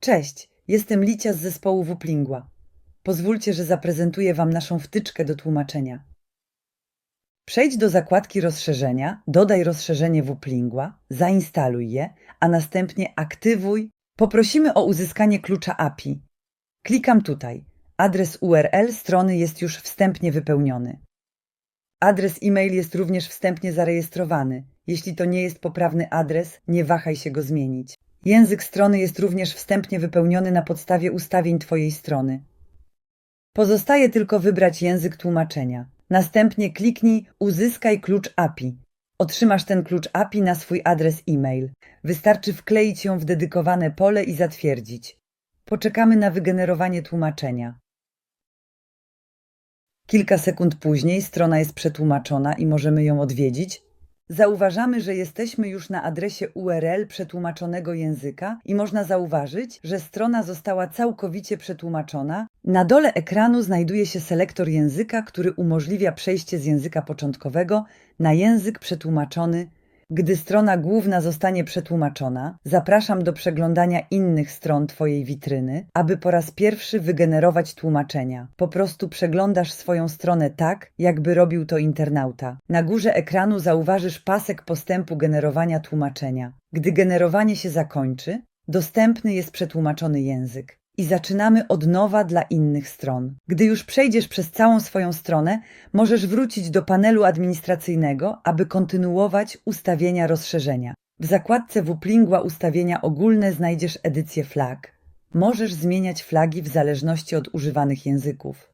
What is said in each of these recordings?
Cześć, jestem Licia z zespołu Wuplingła. Pozwólcie, że zaprezentuję Wam naszą wtyczkę do tłumaczenia. Przejdź do zakładki rozszerzenia, dodaj rozszerzenie Wuplingła, zainstaluj je, a następnie aktywuj. Poprosimy o uzyskanie klucza API. Klikam tutaj. Adres URL strony jest już wstępnie wypełniony. Adres e-mail jest również wstępnie zarejestrowany. Jeśli to nie jest poprawny adres, nie wahaj się go zmienić. Język strony jest również wstępnie wypełniony na podstawie ustawień Twojej strony. Pozostaje tylko wybrać język tłumaczenia. Następnie kliknij Uzyskaj klucz API. Otrzymasz ten klucz API na swój adres e-mail. Wystarczy wkleić ją w dedykowane pole i zatwierdzić. Poczekamy na wygenerowanie tłumaczenia. Kilka sekund później strona jest przetłumaczona i możemy ją odwiedzić. Zauważamy, że jesteśmy już na adresie URL przetłumaczonego języka i można zauważyć, że strona została całkowicie przetłumaczona. Na dole ekranu znajduje się selektor języka, który umożliwia przejście z języka początkowego na język przetłumaczony. Gdy strona główna zostanie przetłumaczona, zapraszam do przeglądania innych stron Twojej witryny, aby po raz pierwszy wygenerować tłumaczenia. Po prostu przeglądasz swoją stronę tak, jakby robił to internauta. Na górze ekranu zauważysz pasek postępu generowania tłumaczenia. Gdy generowanie się zakończy, dostępny jest przetłumaczony język. I zaczynamy od nowa dla innych stron. Gdy już przejdziesz przez całą swoją stronę, możesz wrócić do panelu administracyjnego, aby kontynuować ustawienia rozszerzenia. W zakładce Wuplingła ustawienia ogólne znajdziesz edycję flag. Możesz zmieniać flagi w zależności od używanych języków.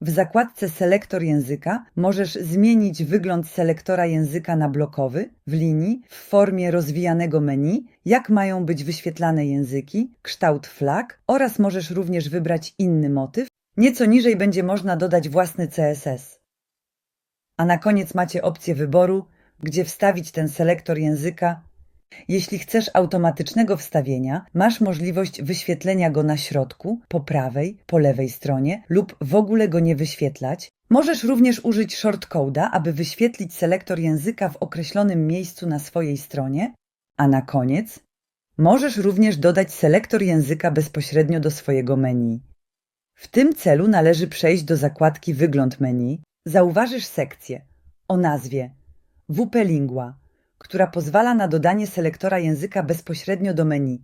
W zakładce Selektor języka możesz zmienić wygląd selektora języka na blokowy, w linii, w formie rozwijanego menu, jak mają być wyświetlane języki, kształt flag oraz możesz również wybrać inny motyw. Nieco niżej będzie można dodać własny CSS. A na koniec macie opcję wyboru, gdzie wstawić ten selektor języka jeśli chcesz automatycznego wstawienia, masz możliwość wyświetlenia go na środku, po prawej, po lewej stronie lub w ogóle go nie wyświetlać. Możesz również użyć shortcode'a, aby wyświetlić selektor języka w określonym miejscu na swojej stronie. A na koniec możesz również dodać selektor języka bezpośrednio do swojego menu. W tym celu należy przejść do zakładki Wygląd menu. Zauważysz sekcję o nazwie WP Lingua która pozwala na dodanie selektora języka bezpośrednio do menu.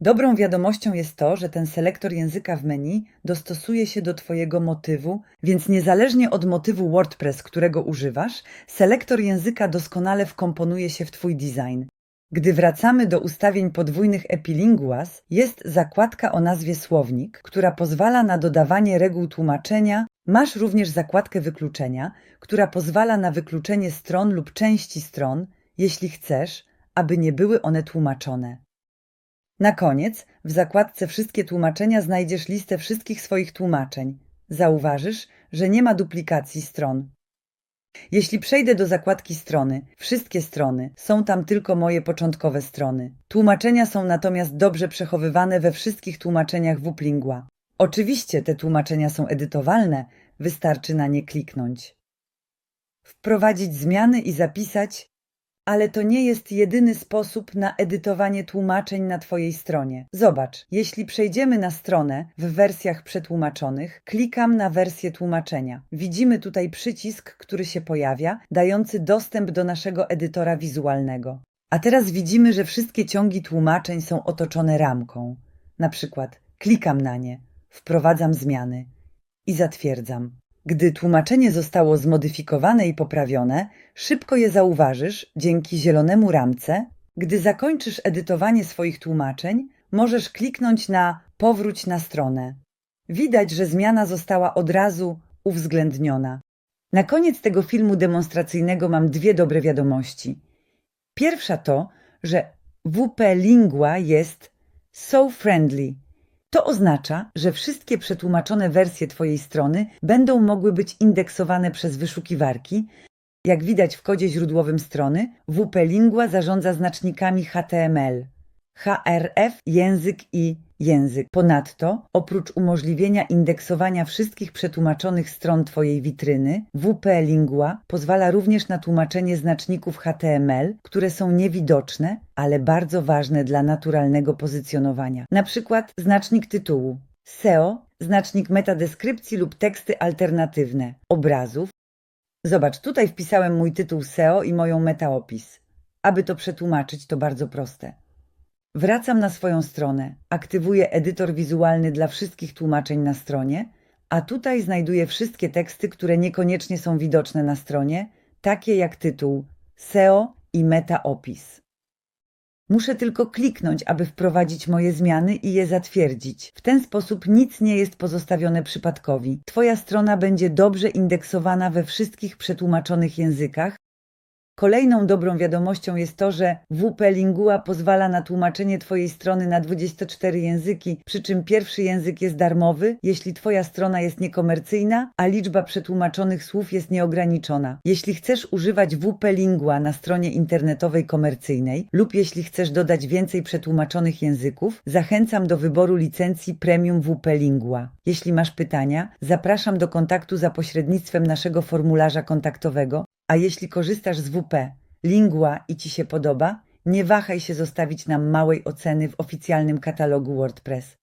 Dobrą wiadomością jest to, że ten selektor języka w menu dostosuje się do Twojego motywu, więc niezależnie od motywu WordPress, którego używasz, selektor języka doskonale wkomponuje się w Twój design. Gdy wracamy do ustawień podwójnych Epilinguas, jest zakładka o nazwie Słownik, która pozwala na dodawanie reguł tłumaczenia. Masz również zakładkę wykluczenia, która pozwala na wykluczenie stron lub części stron, jeśli chcesz, aby nie były one tłumaczone. Na koniec, w zakładce Wszystkie tłumaczenia znajdziesz listę wszystkich swoich tłumaczeń. Zauważysz, że nie ma duplikacji stron. Jeśli przejdę do zakładki strony, wszystkie strony, są tam tylko moje początkowe strony. Tłumaczenia są natomiast dobrze przechowywane we wszystkich tłumaczeniach Wuplingła. Oczywiście te tłumaczenia są edytowalne, wystarczy na nie kliknąć. Wprowadzić zmiany i zapisać ale to nie jest jedyny sposób na edytowanie tłumaczeń na Twojej stronie. Zobacz, jeśli przejdziemy na stronę w wersjach przetłumaczonych, klikam na wersję tłumaczenia. Widzimy tutaj przycisk, który się pojawia, dający dostęp do naszego edytora wizualnego. A teraz widzimy, że wszystkie ciągi tłumaczeń są otoczone ramką. Na przykład klikam na nie, wprowadzam zmiany i zatwierdzam. Gdy tłumaczenie zostało zmodyfikowane i poprawione, szybko je zauważysz dzięki zielonemu ramce. Gdy zakończysz edytowanie swoich tłumaczeń, możesz kliknąć na Powróć na stronę. Widać, że zmiana została od razu uwzględniona. Na koniec tego filmu demonstracyjnego mam dwie dobre wiadomości. Pierwsza to, że WP Lingua jest so friendly, to oznacza, że wszystkie przetłumaczone wersje Twojej strony będą mogły być indeksowane przez wyszukiwarki. Jak widać w kodzie źródłowym strony, WP Lingua zarządza znacznikami HTML. HRF, język i język. Ponadto, oprócz umożliwienia indeksowania wszystkich przetłumaczonych stron Twojej witryny, WP Lingua pozwala również na tłumaczenie znaczników HTML, które są niewidoczne, ale bardzo ważne dla naturalnego pozycjonowania. Na przykład znacznik tytułu, SEO, znacznik metadeskrypcji lub teksty alternatywne, obrazów. Zobacz, tutaj wpisałem mój tytuł SEO i moją metaopis. Aby to przetłumaczyć, to bardzo proste. Wracam na swoją stronę, aktywuję edytor wizualny dla wszystkich tłumaczeń na stronie, a tutaj znajduję wszystkie teksty, które niekoniecznie są widoczne na stronie, takie jak tytuł, SEO i metaopis. Muszę tylko kliknąć, aby wprowadzić moje zmiany i je zatwierdzić. W ten sposób nic nie jest pozostawione przypadkowi. Twoja strona będzie dobrze indeksowana we wszystkich przetłumaczonych językach, Kolejną dobrą wiadomością jest to, że WP Lingua pozwala na tłumaczenie Twojej strony na 24 języki, przy czym pierwszy język jest darmowy, jeśli Twoja strona jest niekomercyjna, a liczba przetłumaczonych słów jest nieograniczona. Jeśli chcesz używać WP Lingua na stronie internetowej komercyjnej lub jeśli chcesz dodać więcej przetłumaczonych języków, zachęcam do wyboru licencji Premium WP Lingua. Jeśli masz pytania, zapraszam do kontaktu za pośrednictwem naszego formularza kontaktowego a jeśli korzystasz z WP Lingua i Ci się podoba, nie wahaj się zostawić nam małej oceny w oficjalnym katalogu WordPress.